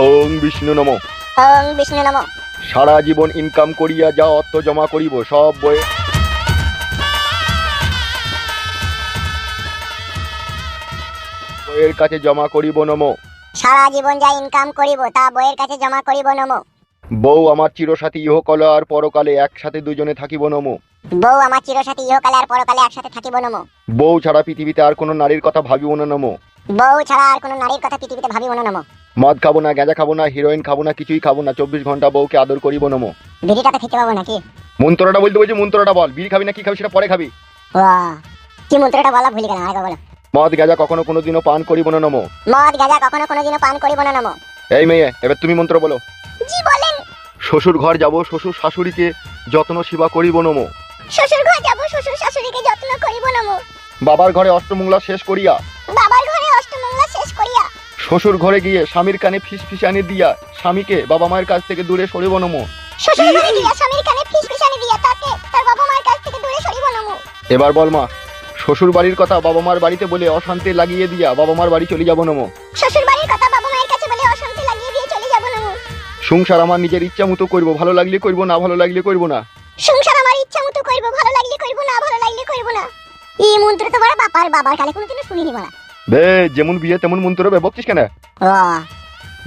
ওং বিষ্ণু নম। ওং বিষ্ণু নম। সারা জীবন ইনকাম করিয়া যা অর্থ জমা করিব সব বইয়ে বইয়ের কাছে জমা করিব নম। সারা জীবন যা ইনকাম করিব তা বইয়ের কাছে জমা করিব নম। বউ আমার চিরসাথী ইহকল আর পরকালে একসাথে দুজনে থাকিব নম। বউ আমার চিরসাথী ইহকালে আর পরকালে একসাথে থাকিব নম। বউ ছাড়া পৃথিবীতে আর কোনো নারীর কথা ভাবিব না নম। বউ ছাড়া আর কোনো নারীর কথা পৃথিবীতে ভাবিব না নম। মদ খাব না গাঁজা খাব না হিরোইন খাব না কিছুই খাব না চব্বিশ ঘণ্টা বউকে আদর করিব নম। বিড়িটাতে খেতে পাবো নাকি? মন্ত্রটা বলতে বলছি মন্ত্রটা বল। বিড়ি খাবি না কি খাবি সেটা পরে খাবি। বাহ, কি মন্ত্রটা বলা ভুলে গেলাম আরেকবার বলো। মদ গাঁজা কখনো কোনোদিনও পান করিব না নম। মদ গাঁজা কখনো কোনোদিনও পান করিব না নম। এই মেয়ে এবার তুমি মন্ত্র বলো। জি বলেন। শ্বশুর ঘর যাব শ্বশুর শাশুড়িকে যত্ন সেবা করিব নম। শ্বশুর ঘর যাব শ্বশুর শাশুড়িকে যত্ন করিব নম। বাবার ঘরে অষ্টমঙ্গলা শেষ করিয়া। বাবার ঘরে শেষ করিয়া শ্বশুর ঘরে গিয়ে স্বামীর কানে ফিস ফিসানি দিয়া স্বামীকে বাবা মায়ের কাছ থেকে দূরে সরিব নম। শ্বশুর ঘরে গিয়া স্বামীর কানে ফিস ফিসানি দিয়া তাকে তার বাবা মায়ের কাছ থেকে দূরে সরিব নম। এবার বল মা শ্বশুর বাড়ির কথা বাবা মার বাড়িতে বলে অশান্তি লাগিয়ে দিয়া বাবা মার বাড়ি চলে যাব নম। শ্বশুর বাড়ির কথা বাবা মায়ের কাছে বলে অশান্তি লাগিয়ে দিয়ে চলে যাব নম। সংসার আমার নিজের ইচ্ছা মতো করব ভালো লাগলে করব না ভালো লাগলে করব না। সংসার আমার ইচ্ছা মতো করব ভালো লাগলে করব না ভালো লাগলে করব না। এই মন্ত্র তো বড় বাবার বাবার কালে কোনোদিনও শুনিনি বলা। বে যেমন বিয়ে তেমন মন্ত্র বে বকছিস কেন?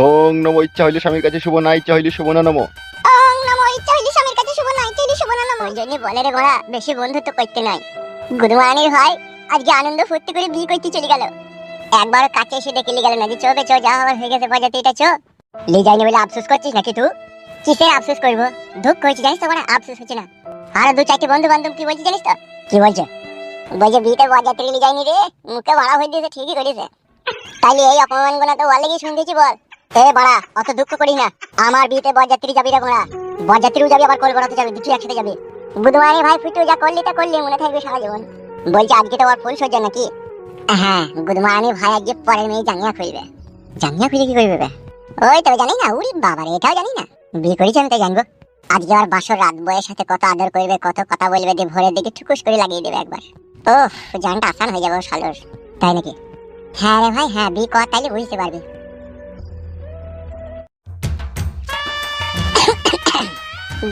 ওং নম ইচ্ছা হইলে স্বামীর কাছে শুভ না ইচ্ছা হইলে শুভ না নম। ওং নমো ইচ্ছা হইলে স্বামীর কাছে শুভ না ইচ্ছা হইলে শুভ না নমো। ওই জন্য বলে রে বেশি বন্ধুত্ব করতে নাই গুরুমানির হয় আজকে আনন্দ ফুর্তি করে বিয়ে করতে চলে গেল। একবার কাছে এসে ডেকে গেল না যে চো চো যা হওয়ার হয়ে গেছে বাজাতে এটা চো। লে যাইনি বলে আফসোস করছিস নাকি তুই? কিসের আফসোস করব? দুঃখ হয়েছে জানিস তো আফসোস হচ্ছে না। আর দু চারটি বন্ধু বান্ধব কি বলছে জানিস তো? কি বলছে? বলছে বিয়েতে বাজাতে নিয়ে যায়নি রে। মুখে ভাড়া হয়ে দিয়েছে ঠিকই করেছে তাইলে এই অপমানগুলো তো কি শুনতেছি বল। এ বাড়া অত দুঃখ করিস না। আমার বিয়েতে বরযাত্রী যাবি রে ঘোড়া বরযাত্রীও যাবি আবার কোল বড়াতে যাবি দুটি একসাথে যাবি। বুধবারে ভাই ফুটু যা করলি তা করলি মনে থাকবে সারা জীবন। বলছে আজকে তো ওর ফুল সজ্জা নাকি? হ্যাঁ। বুধমারানি ভাই আজকে পরের মেয়ে জাঙ্গিয়া খুলবে জাঙ্গিয়া খুলে কি করবে বে? ওই তো জানি না উড়ি বাবারে এটাও জানি না। বিয়ে করেছি আমি তাই জানব। আজকে আর বাসর রাত বয়ের সাথে কত আদর করবে কত কথা বলবে দিয়ে ভোরের দিকে ঠুকুস করে লাগিয়ে দেবে একবার। ওহ জানটা আসান হয়ে যাবে শালোর তাই নাকি? হ্যাঁ রে ভাই হ্যাঁ বিয়ে কর তাইলে বুঝতে পারবি।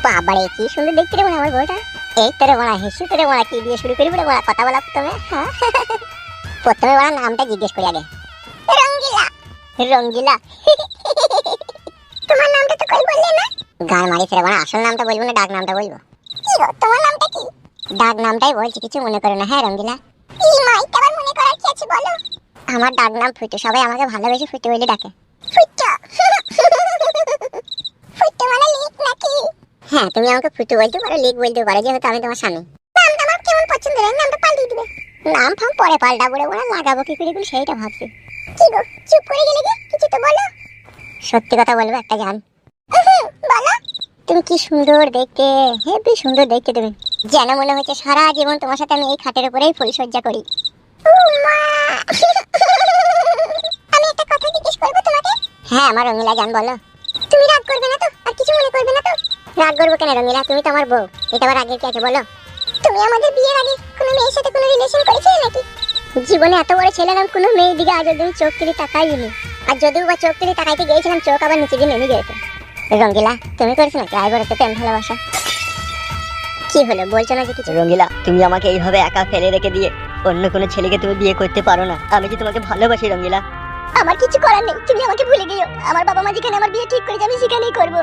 বাবারে, কি সুন্দর দেখতে রে মনে আমার বউটা। এই তোরে বড়া হেসু, তোরে বড়া কি দিয়ে শুরু করি বলে বড়া কথা বলা প্রথমে হ্যাঁ? প্রথমে বড়া নামটা জিজ্ঞেস করি আগে। রঙ্গিলা। রঙ্গিলা। তোমার নামটা তো কই বললে না গান মারি ফেরে বড়া আসল নামটা বলব না ডাক নামটা বলব? কি তোমার নামটা কি? ডাক নামটাই বলছি কিছু মনে করো না। হ্যাঁ রঙ্গিলা? কি মাই আবার মনে করার কি আছে বলো? আমার ডাক নাম ফুটু সবাই আমাকে ভালোবেসে ফুটু বলে ডাকে। ফুটু? ফুটু মানে লিক নাকি? হ্যাঁ তুমি আমাকে ফুটু বলতে পারো লিক বলতে পারো যেহেতু আমি তোমার স্বামী। নামটা আমার কেমন পছন্দ হয়? নামটা পাল্টিয়ে দিবে। নাম ফাম পরে পাল্টাবো রে ওরা লাগাবো কি করে এগুলো সেইটা ভাবছি। কি গো চুপ করে গেলে যে কিছু তো বলো। সত্যি কথা বলব একটা জান বলো। তুমি কি সুন্দর দেখতে হেবি সুন্দর দেখতে তুমি। যেন মনে হচ্ছে সারা জীবন তোমার সাথে আমি এই খাটের উপরেই ফুলসজ্জা করি। আমি একটা কথা জিজ্ঞেস করব তোমাকে? হ্যাঁ আমার রঙিলা জান বলো। তুমি রাগ করবে না তো? আর কিছু মনে করবে না তো? রাগ করব কেন রঙিলা? তুমি তো আমার বউ। এটা আবার আগে কি আছে বলো। তুমি আমাদের বিয়ের আগে কোনো মেয়ের সাথে কোনো রিলেশন করেছিলে নাকি? জীবনে এত বড় ছেলে নাম কোনো মেয়ের দিকে আজ অব্দি চোখ তুলি তাকাইনি। আর যদিও বা চোখ তুলি তাকাইতে গিয়েছিলাম চোখ আবার নিচে দিয়ে নেমে গেছে রঙ্গিলা তুমি করেছ নাকি? আই বড় তো প্রেম ভালোবাসা। কি হলো? বলছো না যে কিছু? রঙ্গিলা তুমি আমাকে এইভাবে একা ফেলে রেখে দিয়ে অন্য কোনো ছেলেকে তুমি বিয়ে করতে পারো না। আমি কি তোমাকে ভালোবাসি রঙ্গিলা। আমার কিছু করার নেই। তুমি আমাকে ভুলে গিয়ে আমার বাবা মা যেখানে আমার বিয়ে ঠিক করেছে আমি সেখানেই করব।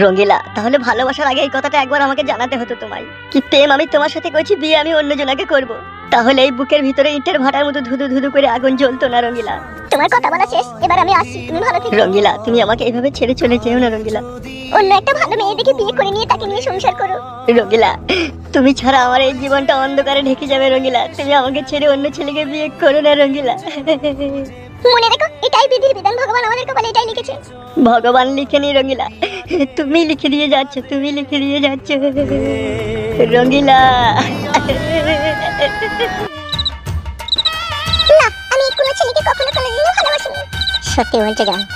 রঙ্গিলা তাহলে ভালোবাসার আগে এই কথাটা একবার আমাকে জানাতে হতো তোমায়। কি প্রেম আমি তোমার সাথে করছি বিয়ে আমি অন্য জনাকে করব। তাহলে এই বুকের ভিতরে ইটের ভাটার মতো ধুধু ধুধু করে আগুন জ্বলতো না রঙ্গিলা। তোমার কথা বলা শেষ এবার আমি আসছি তুমি ভালো থেকো। রঙ্গিলা তুমি আমাকে এইভাবে ছেড়ে চলে যেও না রঙ্গিলা। অন্য একটা ভালো মেয়ে দেখে বিয়ে করে নিয়ে তাকে নিয়ে সংসার করো। রঙ্গিলা তুমি ছাড়া আমার এই জীবনটা অন্ধকারে ঢেকে যাবে রঙ্গিলা। তুমি আমাকে ছেড়ে অন্য ছেলেকে বিয়ে করো না রঙ্গিলা। মনে রেখো এটাই বিধির বিধান ভগবান আমাদের কপালে এটাই লিখেছে। ভগবান লিখে নি রঙ্গিলা। তুমি লিখে দিয়ে যাচ্ছ, তুমি লিখে দিয়ে যাচ্ছ। রঙ্গিলা না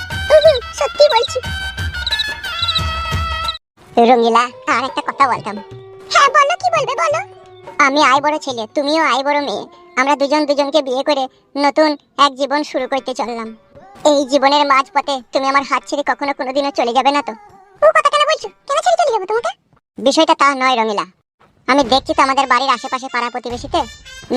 রঙ্গিলা আর একটা কথা বলতাম। হ্যাঁ বলো, কি বলবে, বলো? আমি ছেলে, তুমিও মেয়ে। আমরা দুজন দুজনকে বিয়ে করে নতুন এক জীবন শুরু করতে চললাম। এই জীবনের মাঝপথে তুমি আমার হাত ছেড়ে কখনো কোনোদিনও চলে যাবে না তো? ও কথা কেন বলছো? কেন ছেড়ে চলে যাব তোমাকে? বিষয়টা তা নয়, রঙিলা। আমি দেখছি তো আমাদের বাড়ির আশেপাশে পাড়া প্রতিবেশীতে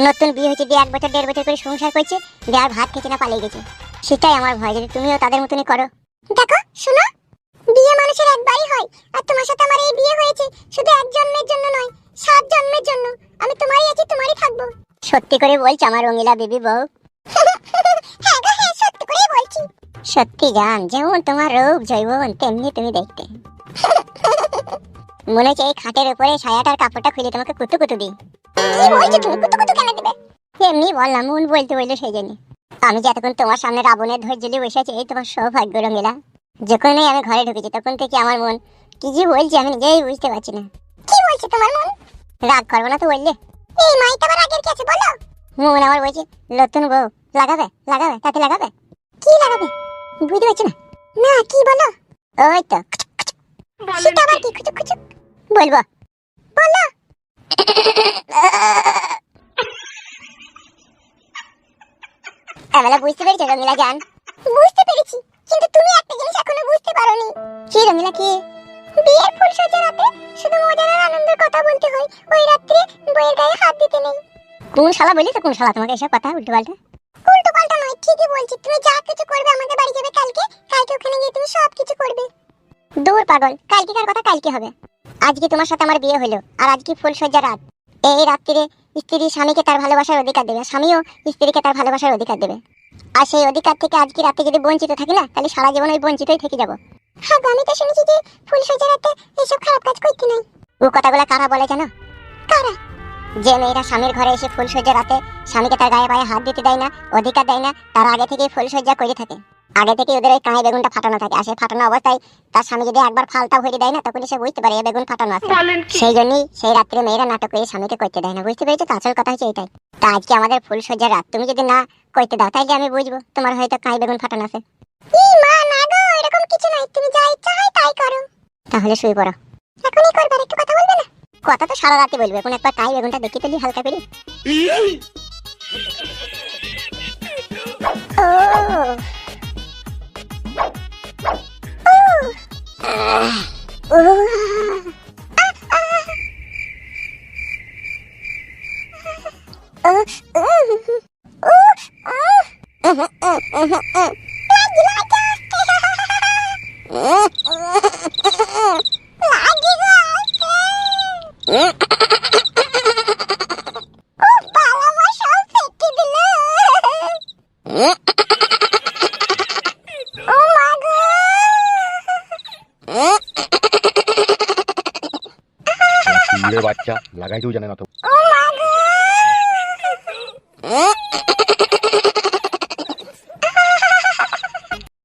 নতুন বিয়ে হয়েছে দিয়ে এক বছর, দেড় বছর করে সংসার করছে দিয়ে আর ভাত খেতে না পালিয়ে গেছে। সেটাই আমার ভয়, যদি তুমিও তাদের মতনই করো। দেখো, শোনো, বিয়ে মানুষের একবারই হয়, আর তোমার সাথে আমার এই বিয়ে হয়েছে শুধু এক জন্মের জন্য নয়, সাত জন্মের জন্য। আমি তোমারই আছি, তোমারই থাকব। সত্যি করে বলছো আমার রঙিলা বেবি বউ। সত্যি জান যেমন তোমার রূপ জৈবন তেমনি তুমি দেখতে। মনে হচ্ছে এই খাটের উপরে ছায়াটার কাপড়টা খুলে তোমাকে কুতু কুতু দিই। কি বলছো তুমি? কুতু কুতু কেন দিবে? এমনি বললাম, মন বলতে বলল সেই জন্য। আমি যে এতক্ষণ তোমার সামনে রাবণের ধৈর্য নিয়ে বসে আছি, এই তোমার সৌভাগ্য রঙিলা যখনই আমি ঘরে ঢুকেছি, তখন থেকে আমার মন কি যে বলছে আমি নিজেই বুঝতে পারছি না। কি বলছে তোমার মন? রাগ করব না তো বললে। এই মাইটা আবার কি আছে বলো? মন আমার বলছে, নতুন বউ, লাগাবে লাগাবে, তাতে লাগাবে? কি লাগাবে? বুঝতে পারছি না। না কি বলো? ওই তো সেটা আবার কি? খুচুক খুচুক বলব। বলো। এবেলা বুঝতে পেরেছ রঙিলা জান? বুঝতে পেরেছি কিন্তু তুমি একটা জিনিস এখনও বুঝতে পারোনি। কি রঙিলা কি? বিয়ের ফুল সজ্জা রাতে শুধু মজার আর আনন্দের কথা বলতে হয় ওই রাত্রে বইয়ের গায়ে হাত দিতে নেই। কোন শালা বলি তো কোন শালা তোমাকে এসব কথা উল্টো পাল্টা ঠিকই বলছি, তুমি যা কিছু করবে আমাদের বাড়ি যাবে কালকে কালকে ওখানে গিয়ে তুমি সব কিছু করবে। দূর পাগল, কালকে কালকেকার কথা কালকে হবে। আজকে তোমার সাথে আমার বিয়ে হলো, আর আজকে ফুল সজ্জা রাত। এই রাত্রিরে স্ত্রী স্বামীকে তার ভালোবাসার অধিকার দেবে স্বামীও স্ত্রীকে তার ভালোবাসার অধিকার দেবে। আর সেই অধিকার থেকে আজকে রাতে যদি বঞ্চিত থাকি না, তাহলে সারা জীবন ওই বঞ্চিতই থেকে যাব। হ্যাঁ আমি তো শুনেছি যে ফুল সজ্জা রাতে এইসব খারাপ কাজ করতে নাই। ও কথাগুলো কারা বলে জানো? কারা? যে মেয়েরা স্বামীর ঘরে এসে ফুল সজ্জা রাতে স্বামীকে তার গায়ে পায়ে হাত দিতে দেয় না অধিকার দেয় না তার আগে থেকে ফুল সজ্জা করে থাকে। আগে থেকে ওদের ওই কাঁয়ে বেগুনটা ফাটানো থাকে। আর সেই ফাটানো অবস্থায় তার স্বামী যদি একবার ফালতা ভরে দেয় না তখন সে বুঝতে পারে এ বেগুন ফাটানো আছে। সেই জন্যই সেই রাত্রে মেয়েরা নাটক করে স্বামীকে করতে দেয় না। বুঝতে পেরেছ তো? আসল কথা হচ্ছে এটাই। তা আজকে আমাদের ফুল সজ্জার রাত। তুমি যদি না করতে দাও তাইলে আমি বুঝব তোমার হয়তো কাঁই বেগুন ফাটানো আছে। মা না গো এরকম কিছু নাই তুমি যা ইচ্ছা হয় তাই করো। তাহলে শুয়ে পড়ো। এখনই করবে একটু কথা বলবে না? কথা তো সারা রাতে বলবে এখন একবার কাঁই বেগুনটা দেখি তুলি হালকা করে ও বাচ্চা লাগাইতেও জানে না তো।